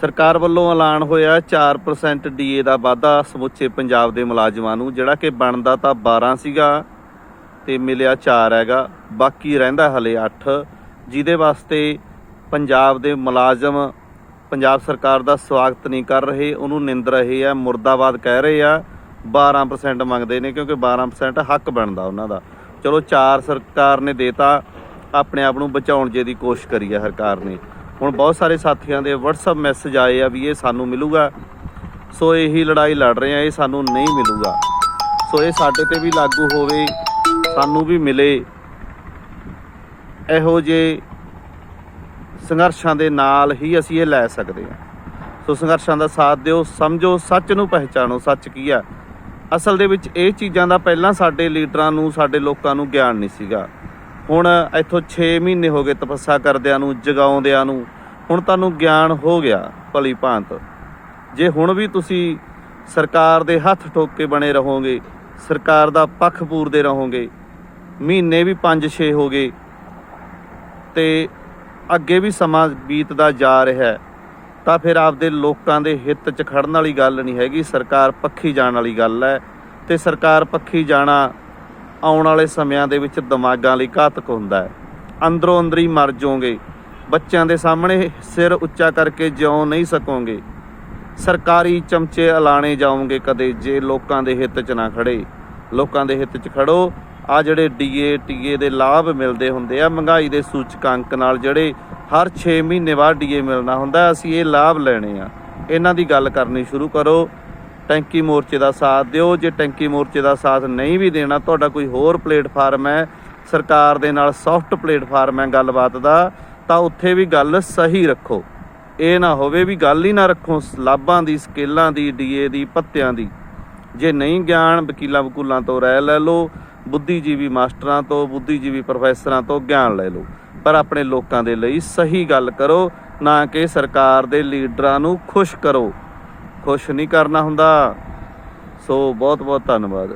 ਸਰਕਾਰ ਵੱਲੋਂ ਐਲਾਨ ਹੋਇਆ 4% ਡੀਏ ਦਾ ਵਾਧਾ ਸਮੁੱਚੇ ਪੰਜਾਬ ਦੇ ਮੁਲਾਜ਼ਮਾਂ ਨੂੰ, ਜਿਹੜਾ ਕਿ ਬਣਦਾ ਤਾਂ 12 ਸੀਗਾ ਤੇ ਮਿਲਿਆ 4 ਹੈਗਾ, ਬਾਕੀ ਰਹਿੰਦਾ ਹਲੇ 8 ਜਿਹਦੇ ਵਾਸਤੇ ਪੰਜਾਬ ਦੇ ਮੁਲਾਜ਼ਮ ਪੰਜਾਬ ਸਰਕਾਰ ਦਾ ਸਵਾਗਤ ਨਹੀਂ ਕਰ ਰਹੇ, ਉਹਨੂੰ ਨਿੰਦ ਰਹੇ ਆ, ਮੁਰਦਾਬਾਦ ਕਹਿ ਰਹੇ ਆ 12% ਮੰਗਦੇ ਨੇ ਕਿਉਂਕਿ 12% ਹੱਕ ਬਣਦਾ ਉਹਨਾਂ ਦਾ। ਚਲੋ ਚਾਰ ਸਰਕਾਰ ਨੇ ਦੇਤਾ, ਆਪਣੇ ਆਪ ਨੂੰ ਬਚਾਉਣ ਜੇ ਦੀ ਕੋਸ਼ਿਸ਼ ਕਰੀ ਹੈ ਸਰਕਾਰ ਨੇ। ਹੁਣ ਬਹੁਤ ਸਾਰੇ ਸਾਥੀਆਂ ਦੇ WhatsApp ਮੈਸੇਜ ਆਏ ਆ ਵੀ ਇਹ ਸਾਨੂੰ ਮਿਲੂਗਾ। ਸੋ ਇਹੀ ਲੜਾਈ ਲੜ ਰਹੇ ਆ, ਇਹ ਸਾਨੂੰ ਨਹੀਂ ਮਿਲੂਗਾ। ਸੋ ਇਹ ਸਾਡੇ ਤੇ ਵੀ ਲਾਗੂ ਹੋਵੇ, ਸਾਨੂੰ ਵੀ ਮਿਲੇ। ਇਹੋ ਜੇ ਸੰਘਰਸ਼ਾਂ ਦੇ ਨਾਲ ਹੀ ਅਸੀਂ ਇਹ ਲੈ ਸਕਦੇ ਹਾਂ ਸੋ ਸੰਘਰਸ਼ਾਂ ਦਾ ਸਾਥ ਦਿਓ, ਸਮਝੋ, ਸੱਚ ਨੂੰ ਪਹਿਚਾਣੋ, ਸੱਚ ਕੀ ਆ। ਅਸਲ ਦੇ ਵਿੱਚ ਇਹ ਚੀਜ਼ਾਂ ਦਾ ਪਹਿਲਾਂ ਸਾਡੇ ਲੀਡਰਾਂ ਨੂੰ, ਸਾਡੇ ਲੋਕਾਂ ਨੂੰ ਗਿਆਨ ਨਹੀਂ ਸੀਗਾ। ਹੁਣ ਇੱਥੋਂ 6 ਮਹੀਨੇ ਹੋ ਗਏ ਤਪੱਸਿਆ ਕਰਦਿਆਂ ਨੂੰ, ਜਗਾਉਂਦਿਆਂ ਨੂੰ, ਹੁਣ ਤੁਹਾਨੂੰ ਗਿਆਨ ਹੋ ਗਿਆ ਭਲੀ ਭਾਂਤ। ਜੇ ਹੁਣ ਵੀ ਤੁਸੀਂ ਸਰਕਾਰ ਦੇ ਹੱਥ ਠੋਕ ਕੇ ਬਣੇ ਰਹੋਗੇ, ਸਰਕਾਰ ਦਾ ਪੱਖ ਪੂਰਦੇ ਰਹੋਗੇ, ਮਹੀਨੇ ਵੀ 5-6 ਹੋ ਗਏ, ਤੇ ਅੱਗੇ ਵੀ ਸਮਾਂ ਬੀਤਦਾ ਜਾ ਰਿਹਾ ਹੈ, ਤਾਂ ਫਿਰ ਆਪਦੇ ਲੋਕਾਂ ਦੇ ਹਿੱਤ 'ਚ ਖੜਨ ਵਾਲੀ ਗੱਲ ਨਹੀਂ ਹੈਗੀ, ਸਰਕਾਰ ਪੱਖੀ ਜਾਣ ਵਾਲੀ ਗੱਲ ਹੈ, ਤੇ ਸਰਕਾਰ ਪੱਖੀ ਜਾਣਾ ਆਉਣ ਵਾਲੇ ਸਮਿਆਂ ਦੇ ਵਿੱਚ ਦਿਮਾਗਾਂ ਲਈ ਘਾਤਕ ਹੁੰਦਾ ਹੈ। ਅੰਦਰੋਂ ਅੰਦਰ ਹੀ ਮਰ ਜਾਓਗੇ। ਬੱਚਿਆਂ ਦੇ ਸਾਹਮਣੇ ਸਿਰ ਉੱਚਾ ਕਰਕੇ ਜਿਉ ਨਹੀਂ ਸਕੋਗੇ। ਸਰਕਾਰੀ ਚਮਚੇ ਐਲਾਣੇ ਜਾਓਗੇ ਕਦੇ ਜੇ ਲੋਕਾਂ ਦੇ ਹਿੱਤ 'ਚ ਨਾ ਖੜੇ। ਲੋਕਾਂ ਦੇ ਹਿੱਤ 'ਚ ਖੜੋ। ਆ ਜਿਹੜੇ ਡੀਏ, ਟੀਏ ਦੇ ਲਾਭ ਮਿਲਦੇ ਹੁੰਦੇ ਆ, ਮਹਿੰਗਾਈ ਦੇ ਸੂਚਕਾਂਕ ਨਾਲ ਜਿਹੜੇ ਹਰ 6 ਮਹੀਨੇ ਬਾਅਦ ਡੀਏ ਮਿਲਣਾ ਹੁੰਦਾ, ਅਸੀਂ ਇਹ ਲਾਭ ਲੈਣੇ ਆ। ਇਹਨਾਂ ਦੀ ਗੱਲ ਕਰਨੀ ਸ਼ੁਰੂ ਕਰੋ। ਟੈਂਕੀ ਮੋਰਚੇ ਦਾ ਸਾਥ ਦਿਓ। ਜੇ ਟੈਂਕੀ ਮੋਰਚੇ ਦਾ ਸਾਥ ਨਹੀਂ ਵੀ ਦੇਣਾ, ਤੁਹਾਡਾ ਕੋਈ ਹੋਰ ਪਲੇਟਫਾਰਮ ਹੈ, ਸਰਕਾਰ ਦੇ ਨਾਲ ਸੌਫਟ ਪਲੇਟਫਾਰਮ ਹੈ ਗੱਲਬਾਤ ਦਾ, ਤਾਂ ਉੱਥੇ ਵੀ ਗੱਲ ਸਹੀ ਰੱਖੋ। ਇਹ ਨਾ ਹੋਵੇ ਵੀ ਗੱਲ ਹੀ ਨਾ ਰੱਖੋ ਲਾਭਾਂ ਦੀ, ਸਕੇਲਾਂ ਦੀ, ਡੀਏ ਦੀ, ਪੱਤਿਆਂ ਦੀ। ਜੇ ਨਹੀਂ ਗਿਆਨ, ਵਕੀਲਾਂ ਵਕੂਲਾਂ ਤੋਂ ਰਾਇ ਲੈ ਲਓ, ਬੁੱਧੀਜੀਵੀ ਮਾਸਟਰਾਂ ਤੋਂ, ਬੁੱਧੀਜੀਵੀ ਪ੍ਰੋਫੈਸਰਾਂ ਤੋਂ ਗਿਆਨ ਲੈ ਲਓ। ਪਰ ਆਪਣੇ ਲੋਕਾਂ ਦੇ ਲਈ ਸਹੀ ਗੱਲ ਕਰੋ, ਨਾ ਕਿ ਸਰਕਾਰ ਦੇ ਲੀਡਰਾਂ ਨੂੰ ਖੁਸ਼ ਕਰੋ। ਖੁਸ਼ ਨਹੀਂ ਕਰਨਾ ਹੁੰਦਾ। ਸੋ ਬਹੁਤ ਬਹੁਤ ਧੰਨਵਾਦ।